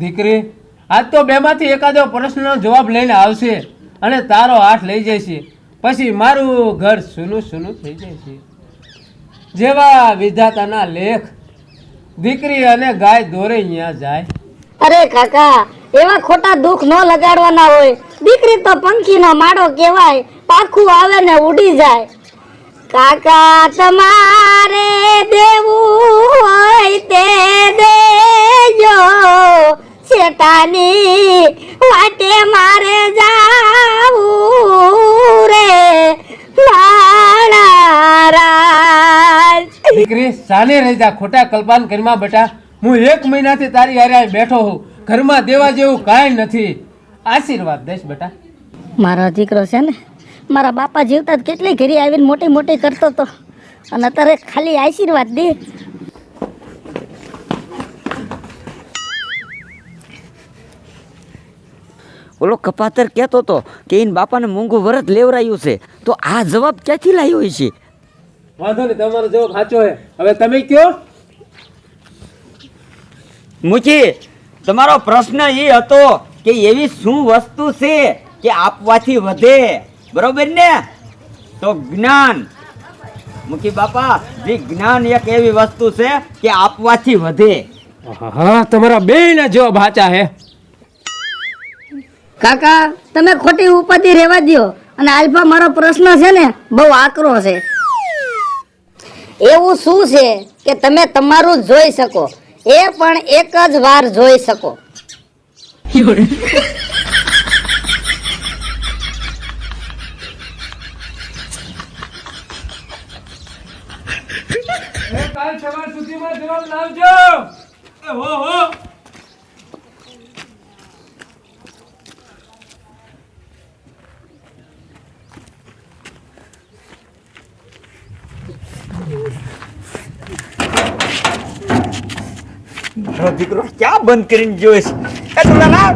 દીકરી, આજ તો બેમાંથી એકાદો પ્રશ્નનો જવાબ લઈને આવશે અને તારો હાથ લઈ જશે. પછી મારું ઘર સૂનું સૂનું થઈ જશે. જેવા વિધાતાના લેખ દીકરી અને ગાય દોરે અહીંયા જાય. અરે કાકા, એવા ખોટા દુઃખ ન લગાડવાના હોય. દીકરી તો પંખીનો માળો કહેવાય, પાખું આવે ને ઉડી જાય. કાકા, તમારે દેવું હોય તે દેજો. શેતાની વાટે મારે જાવું રે મારા દીકરી સાને રહી જા ખોટા કલ્પાન કરીમાં બેટા. હું એક મહિનાથી તારી હારે બેઠો હું ઘરમાં દેવા જેવું કાંઈ નથી. આશીર્વાદ દઈશ બેટા. મારો દીકરો છે ને મારા બાપા જીવતા જ કેટલી ઘરી આવીને મોટી મોટી કરતો હતો અને અત્યારે ખાલી આશીર્વાદ દે. ઓલો કપાતર કહેતો હતો કે એને બાપાને મોંઘું વરત લેવરાયું છે. તો આ જવાબ ક્યાંથી લાવ્યો છે વાંધો નહીં તમારો જવાબ સાચો છે. હવે તમે કયો? મુચી તમારો પ્રશ્ન એ હતો કે એવી શું વસ્તુ છે કે આપવાથી વધે? બરોબર ને? તો જ્ઞાન. મુખી બાપા જે જ્ઞાન એક એવી વસ્તુ છે કે આપવાથી વધે. હા તમારા બે ના જવાબ સાચા હે કાકા, તમે ખોટી ઉપાધિ રહેવા દ્યો. અને આલ્ફા મારો પ્રશ્ન છે ને, બહુ આકરો છે. એવું શું છે કે તમે તમારું જોઈ શકો? એ પણ એક જ વાર જોઈ શકો. કાલ સવાર સુધીમાં જવાબ લાવજો. હો. દીકરો ક્યાં બંધ કરીને જોઈશ એ તુલા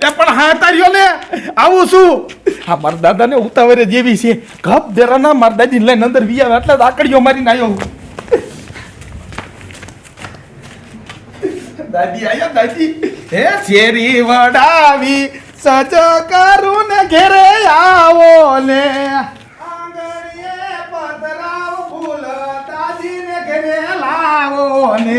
એ પણ હા તારીઓ ને? આવું શું હા મારા દાદાને ઉતાવરે જેવી છે. ગપ દેરાના મારા દાદી લઈને અંદર વિયા એટલે જ આકડીઓ મારીને આવ્યો દાદી આયા, દાદી. હે શેરી વડાવી સજ કરું ને ઘેરે આવો ને. ને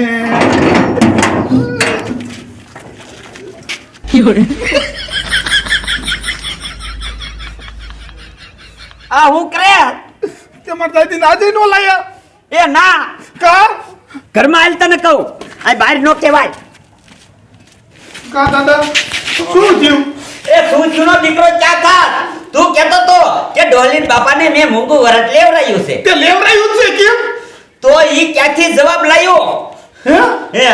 આ હું કરે? તે મારા દાદી આજે નો લાયા. એ ના. કા? ઘરમાં આલ તને કહું. આ બહાર નો કહેવાય. કા દાદા? શું થયું? એ શું ચૂનો દીકરો ક્યાં થા તું કહેતો તો કે ડોલીન બાપાને મેં મૂકું વરત લેવરાયું છે. તે લેવરાયું છે કેમ? તો ઈ ક્યાંથી જવાબ લાયો? હે? હે?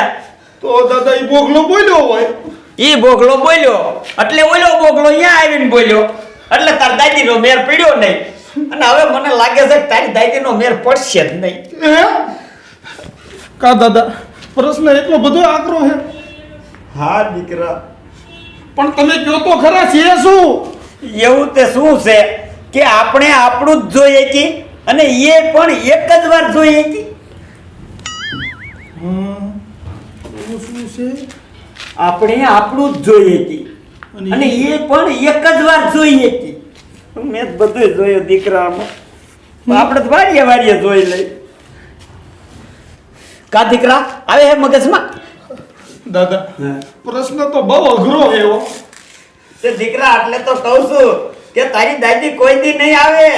તો દાદા ઈ બોગલો બોલ્યો હોય. ઈ બોગલો બોલ્યો. એટલે ઓલો બોગલો અહીંયા આવીને બોલ્યો. એટલે તાર દાદીનો મેર પડ્યો નહીં. અને હવે મને લાગે છે કે તારી દાદીનો મેર પડશે જ નહીં. હે? કા દાદા પ્રશ્ન એટલો બધો આકરો છે હા દીકરા. પણ તમે કહો તો ખરા છે શું? એવું તે શું છે કે આપણે આપણું જ જોઈએ છીએ અને એ પણ એક જ વાર જોઈએ હતી. શું છે? આપણે આપણું જ જોઈ હતી. અને એ પણ એક જ વાર જોઈ હતી. મેં તો બધું જોયું દીકરામાં. આપણે તો વારીએ વારીએ જોઈ લઈ. કા દીકરા આવે હે મગજમાં? દાદા પ્રશ્ન તો બહુ અઘરો એવો તે દીકરા એટલે તો કહું છું કે તારી દાદી કોઈ દી નહીં આવે.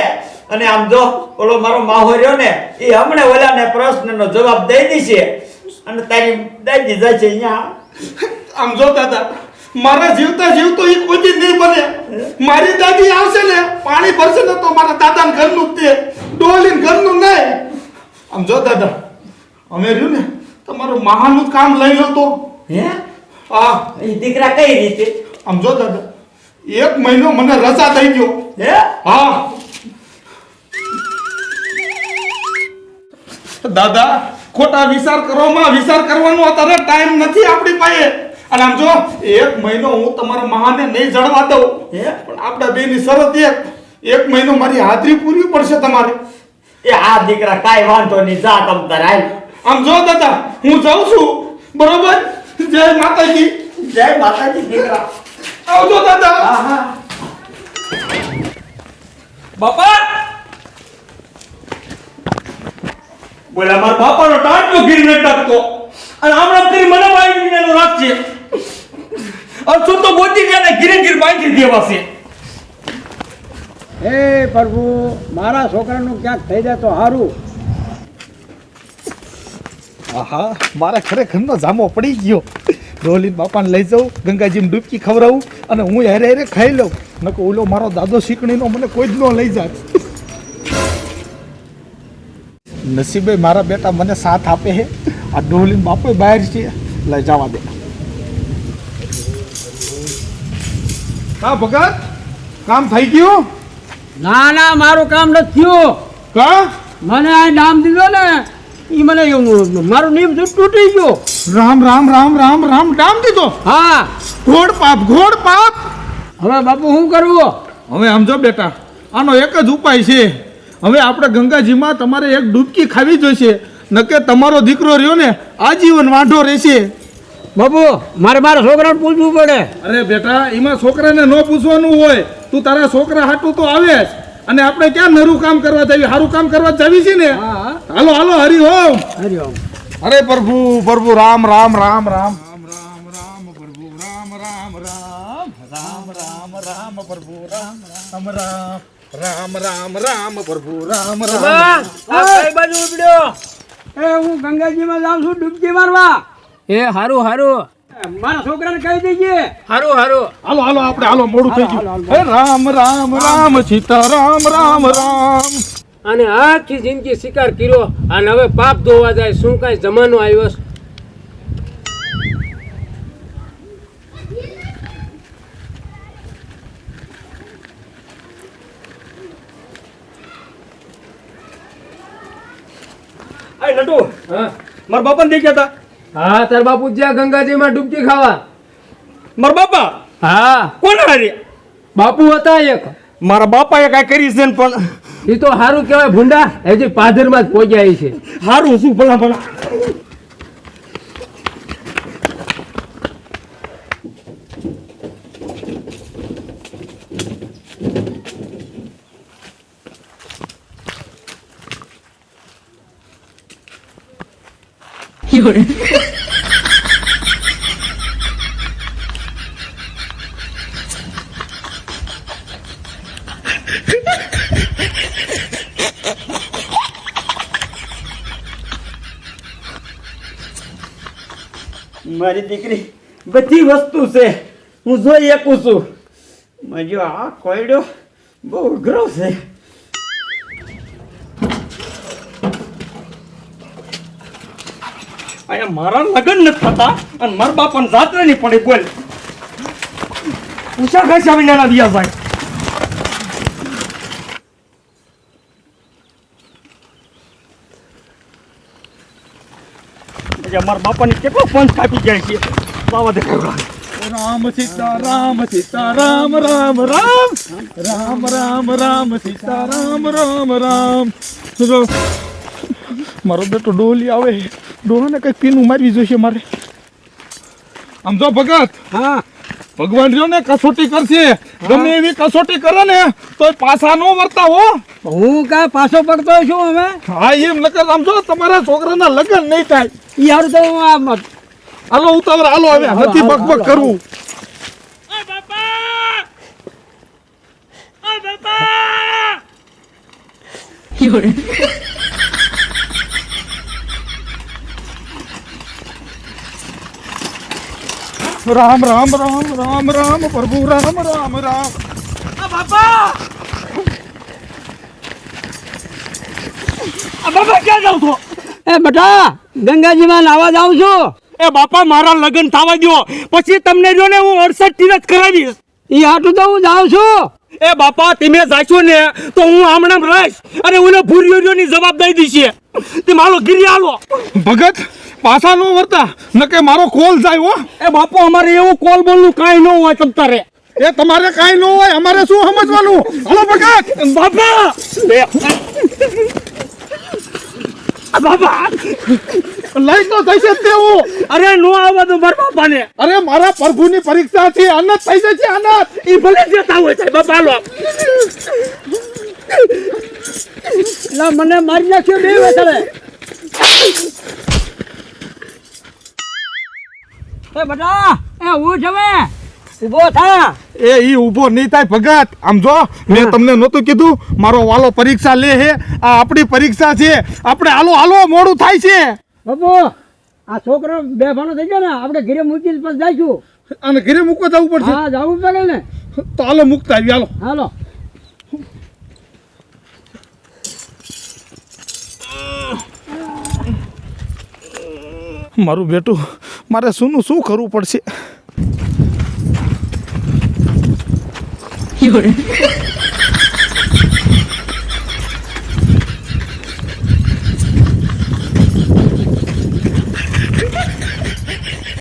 અને આમ જો ઓલો મારો માહો રહ્યો ને એ હમણે ઓલાને પ્રશ્નનો જવાબ દઈ દીશે અને તારી દાદી જશે અહીંયા. આમ જો દાદા મારા જીવતા જીવતો એ કોઈ જ નહીં બને. મારી દાદી આવશે ને પાણી ભરશે ને તો મારા દાદાને ઘરનું જ તે ડોલીને ઘરનું નહીં. આમ જો દાદા અમે રહ્યું ને તમારું મહાનું કામ લઈ લો તો. હે? હા. દીકરા કઈ રીતે? આમ જો દાદા એક મહિનો મને રજા થઈ ગયો હે? હા. દાદા ખોટા વિચાર કરવામાં વિચાર કરવાનો અત્યારે ટાઈમ નથી આપણી પાસે. અને આમ જો એક મહિનો હું તમારા મહાને નહીં જળવા દઉં હે? પણ આપણા બેની શરત એક. એક મહિનો મારી હાજરી પૂરવી પડશે તમારે. એ આ દીકરા કાઈ વાંધો નહીં જા તમ તારે. આમ જો દાદા હું જાઉં છું. બરોબર? જય માતાજી. જય માતાજી દીકરા. આવજો દાદા. હા હા. બાપા! બોલા મારા બાપાનો ટાંટો ગીર ન ટકતો અને આમ આમ કરી મને બાંધી એનો રાખશે અને તું ગોતી ગયા ગીરે ગીર બાંધી દેવા છે. હે પ્રભુ મારા છોકરાનું ક્યાંક થઈ જાય તો સારું આહા મારા ખરેખરનો જામો પડી ગયો. ડોલીન બાપાને લઈ જાઉં ગંગાજીમાં ડૂબકી ખવડાવું અને હું હેરે હેરે ખાઈ લઉં. નકો ઓલો મારો દાદો શીકણીનો મને કોઈ જ ન લઈ જાય. નસીબે મારા બેટા મને સાથ આપે છે. આ ડોલીન બાપુ બહાર છે. લઈ જવા દે. કા ભગત? કામ થઈ ગયું? ના ના મારું કામ નથી થયું. કા? મને આ નામ દીધો ને એ મને એવું- મારું નીમ તૂટી ગયું. રામ રામ રામ રામ રામ નામ દીધો? હા. ઘોડ પાપ ઘોડ પાપ. હવે બાપુ શું કરવું? હવે સમજો બેટા આનો એક જ ઉપાય છે. હવે આપણે ગંગાજીમાં તમારે એક ડૂબકી ખાવી જોઈશે નકે તમારો દીકરો રહ્યો ને આજીવન વાંઢો રહેશે બાપુ મારે મારા છોકરાને પૂછવું પડે અરે બેટા એમાં છોકરાને ન પૂછવાનું હોય તું તારા છોકરા હાટું તો આવે જ અને આપણે ક્યાં નરું કામ કરવા જઈએ સારું કામ કરવા જવી છે ને હાલો હાલો હરિ ઓમ હરિ ઓમ અરે પ્રભુ પ્રભુ રામ રામ રામ રામ રામ રામ રામ પ્રભુ રામ રામ રામ રામ રામ રામ પ્રભુ રામ રામ રામ રામ રામ રામ પ્રભુ રામ રામ. કઈ બાજુ ઉપડ્યો એ હું ગંગાજીમાં જાઉં છું ડૂબકી મારવા. એ હારું હારું. મારા છોકરાને કહી દેજે. હારું હારું. હાલો હાલો આપણે હાલો મોડું થઈ ગયું. હે રામ રામ રામ સીતા રામ રામ. રામ અને આખી જિંદગી શિકાર કર્યો. અને હવે પાપ ધોવા જાય શું કાંઈ જમાનો આવ્યો છે? આ નટુ હા મારા હતા હા તાર બાપુ જ્યાં ગંગાજીમાં ડૂબકી ખાવા. મારા બાપા? હા. કોણ હારે? બાપુ હતા એક. મારા બાપાએ કાંઈ કરી છે પણ એ તો સારું કહેવાય ભૂંડા. હજી પાધરમાં જ પહોંચ્યા છે. સારું શું ભલા ભલા? મારી દીકરી, બધી વસ્તુ છે. હું જોઈ શકું છું. મજો આ કોયડો બહુ અઘરો છે. અહીંયા મારા લગ્ન નથી થતા અને મારા બાપાને જાત્રે નહીં પડી બોલ. ઉષા ખાસા વિનાના દિયા ભાઈ મારા બાપાને કેટલો પંચ કાપી જાય છે. બાવા દેખાય રામ સીતા રામ સીતા રામ રામ રામ. રામ રામ રામ, સીતા રામ રામ રામ. મારો બેટો ડોલી આવે. ડોહાને કઈ પીન ઉમારવી જોઈશે મારે. આમ જો ભગત હા. ભગવાન રહ્યો ને કસોટી કરશે. ગમે એવી કસોટી કરે ને તો પાછા નો વર્તા હો. હું કા પાછો પડતો છું હવે? હા એમ નકર આમ જો તમારા છોકરાના લગ્ન નહીં થાય. ઈ હારું તો હું આ હાલો ઉતાવળ હાલો હવે નથી બકબક કરવું બાપા! કરવું રામ રામ રામ રામ રામ પ્રભુ રામ રામ રામ. આ બાપા! ક્યાં જાવ છો? એ બેટા ગંગાજીમાં નાવા જાઉં છું. એ બાપા મારા લગ્ન થવા દો પછી તમને જો ને હું અડસઠ તીરથ કરાવીશ. એ હાટું તો હું જાઉં છું. એ બાપા તમે જાશો ને તો હું હમણાં રહીશ. અને ઓલો ભૂરિયોની જવાબદારી દીશે તે મારો ગીરી આલો ભગત પાછા નો વર્તા નકે મારો કોલ જાય હો. એ બાપુ અમારે એવું કોલ બોલનું કાંઈ ન હોય તમ તારે. એ તમારે કાંઈ ન હોય અમારે શું સમજવાનું? હલો બકા બાપા! બાપા! લઈ તો થશે જ તેવું અરે નો આવવા દો મારા બાપાને. અરે મારા પ્રભુની પરીક્ષા છે અનંત થઈ જશે અનંત એ ભલે દેતા હોય સાહેબ બાપા લો લા મને મારી નાખ્યો બે વખતે એ બટા એ હું જવે ઊભો થા. એ ઈ ઊભો નહીં થાય ભગત. આમ જો મેં તમને નહોતું કીધું મારો વાલો પરીક્ષા લે હે આ આપણી પરીક્ષા છે. આપણે હાલો હાલો મોડું થાય છે. બાપુ આ છોકરો બે ભાણો થઈ ગયો ને આપણે ઘરે મૂકી પછી જઈશું. અને ઘરે મૂકવા જવું પડશે. હા જવું પડે ને. તો હાલો મૂકતા આવી હાલો. હાલો. મારું બેટું મારે શુંનું શું કરવું પડશે?